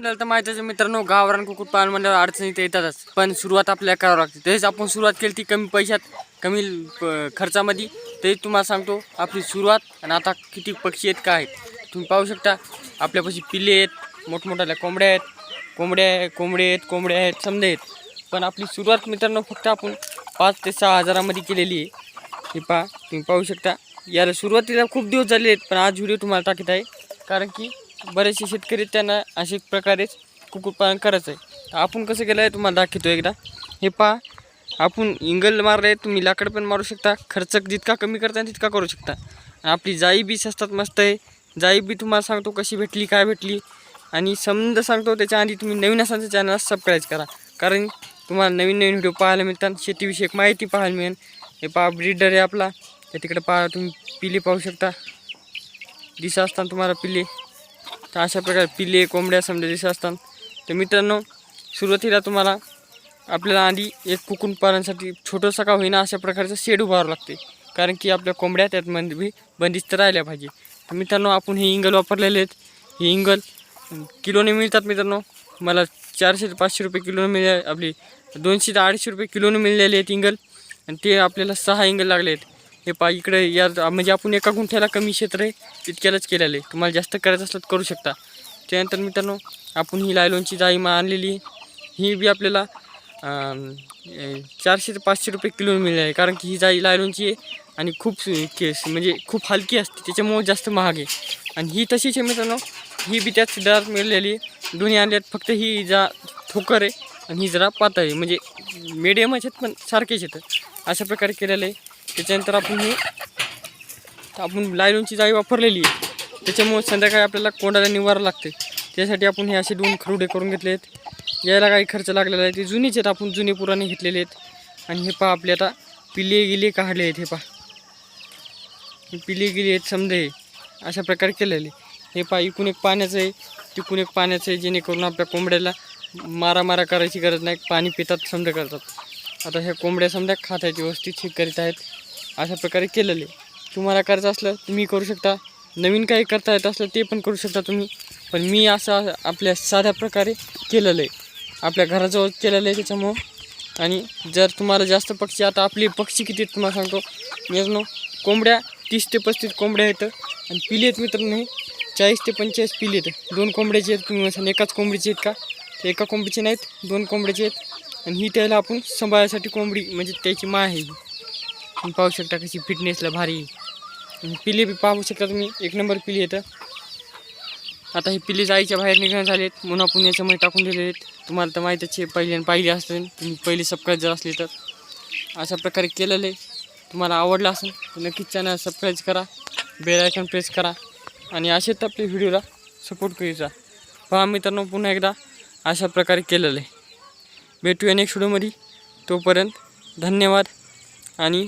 आपल्याला तर माहितीच मित्रांनो गावरान कुक्कुटपालन म्हणल्यावर अडचणी तर येतातच. पण सुरुवात आपल्याला करावं लागते. तेच आपण सुरुवात केली ती कमी पैशात कमी प- खर्चामध्ये. तरी तुम्हाला सांगतो आपली सुरुवात आणि आता किती पक्षी आहेत काय आहेत तुम्ही पाहू शकता. आपल्यापाशी पिल्ले आहेत मोठमोठ्या कोंबड्या आहेत. कोंबड्या कोंबडे आहेत कोंबड्या आहेत समजे आहेत. पण आपली सुरुवात मित्रांनो फक्त आपण पाच ते सहा हजारामध्ये केलेली आहे. हे पहा तुम्ही पाहू शकता. याला सुरुवातीला खूप दिवस झाले आहेत पण आज व्हिडिओ तुम्हाला टाकत आहे. कारण की बरेचसे शेतकरी त्यांना अशा प्रकारेच कुक्कुटपालन करायचं आहे. आपण कसं केलं आहे तुम्हाला दाखवतो एकदा. हे पहा आपण इंगल मारलं आहे तुम्ही लाकड पण मारू शकता खर्च जितका कमी करता तितका करू शकता. आपली जाई बी असतात मस्त आहे. जाई बी तुम्हाला सांगतो कशी भेटली काय भेटली. आणि समज सांगतो त्याच्या आधी तुम्ही नवीन असाल तर चॅनल सबस्क्राईब करा. कारण तुम्हाला नवीन नवीन व्हिडिओ पाहायला मिळतात शेतीविषयक माहिती पाहायला मिळेल. हे पहा ब्रिडर आहे आपला. त्या तिकडे पहा तुम्ही पिले पाहू शकता. दिसा असताना तुम्हाला पिले. तर अशा प्रकारे पिल्ले कोंबड्या समजा दिसा असतात. तर मित्रांनो सुरुवातीला तुम्हाला आपल्याला आधी एक कुकुन पाळण्यासाठी छोटंसं का होईना अशा प्रकारचं शेड उभारावं लागते. कारण की आपल्या कोंबड्या त्यात मध्ये बंदिस्त राहिल्या पाहिजे. तर मित्रांनो आपण हे इंगल वापरलेले आहेत. हे इंगल किलोने मिळतात मित्रांनो. मला चारशे ते पाचशे रुपये किलोने मिळ आपली दोनशे ते अडीचशे रुपये किलोने मिळलेले आहेत इंगल. आणि ते आपल्याला सहा इंगल लागले आहेत. हे पा इकडे या म्हणजे आपण एका गुंठ्याला कमी क्षेत्र आहे तितक्यालाच केलेलं आहे. तुम्हाला जास्त करायचं असलं तर करू शकता. त्यानंतर मित्रांनो आपण ही लायलोनची जाई मा आणलेली आहे. ही बी आपल्याला चारशे ते पाचशे रुपये किलो मिळणार आहे. कारण की ही जाई लायलोनची आहे आणि खूप केस म्हणजे खूप हलकी असते. त्याच्यामुळे जास्त महाग आहे. आणि ही तशीच आहे मित्रांनो ही बी त्याच दरात मिळालेली आहे. दोन्ही आणल्यात फक्त ही जा ठोकर आहे आणि ही जरा पातळ आहे. म्हणजे मिडियमच आहेत पण सारखेच आहेत. अशा प्रकारे केलेलं आहे. त्याच्यानंतर आपण हे आपण लायलॉनची जाळी वापरलेली आहे. त्याच्यामुळे संध्याकाळी आपल्याला कोंडाला निवारा लागते. त्यासाठी आपण हे असे दोन खरुडे करून घेतले आहेत. यायला काही खर्च लागलेला आहे. ते जुनीच आहेत. आपण जुने पुराणे घेतलेले आहेत. आणि हे पहा आपले आता पिले गिले काढले आहेत. हे पहा. पिले गिले आहेत समजे अशा प्रकारे केलेले. हे पहा इकून एक पाण्याचं आहे. तिकून एक पाण्याचं आहे. जेणेकरून आपल्या कोंबड्याला मारा मारा करायची गरज नाही. पाणी पितात समजा करतात. आता ह्या कोंबड्या समजा खात आहेत व्यवस्थित ठीक करीत आहेत अशा प्रकारे केलेले. तुम्हाला करायचं असलं तुम्ही करू शकता. नवीन काही करता येत असलं ते पण करू शकता तुम्ही. पण मी असं आपल्या साध्या प्रकारे केलेलं आहे आपल्या घराजवळ केलेलं आहे त्याच्यामुळं. आणि जर तुम्हाला जास्त पक्षी आता आपले पक्षी किती आहेत तुम्हाला सांगतो. मित्रांनो कोंबड्या तीस ते पस्तीस कोंबड्या आहेत. आणि पिली आहेत मित्रांनो हे. चाळीस ते पंचेचाळीस पिली आहेत. दोन कोंबड्याचे आहेत तुम्ही म्हणसान एकाच कोंबडीचे आहेत का? एका कोंबडीचे नाहीत दोन कोंबड्याचे आहेत. आणि ही त्याला आपण सांभाळायसाठी कोंबडी म्हणजे त्याची मा आहे. तुम्ही पाहू शकता कशी फिटनेसला भारी आणि पिले बी पाहू शकता तुम्ही. एक नंबर पिली येतं आता हे पिले जायच्या बाहेर निघणं झाले आहेत म्हणून आपण याच्यामध्ये टाकून दिलेले आहेत. तुम्हाला तर माहीतच आहे पहिले पाहिले असतील तुम्ही पहिले सबस्क्राईब जर असले तर. अशा प्रकारे केलेलं आहे. तुम्हाला आवडलं असेल तर नक्कीच चॅनल सबस्क्राईब करा. बेल आयकॉन प्रेस करा. आणि असेच आपल्या व्हिडिओला सपोर्ट करीत पहा मित्रांनो पुन्हा एकदा अशा प्रकारे केलेलं आहे. भेटूया नेक्स्ट व्हिडिओमध्ये तोपर्यंत धन्यवाद आणि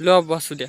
लॉब वासू द्या.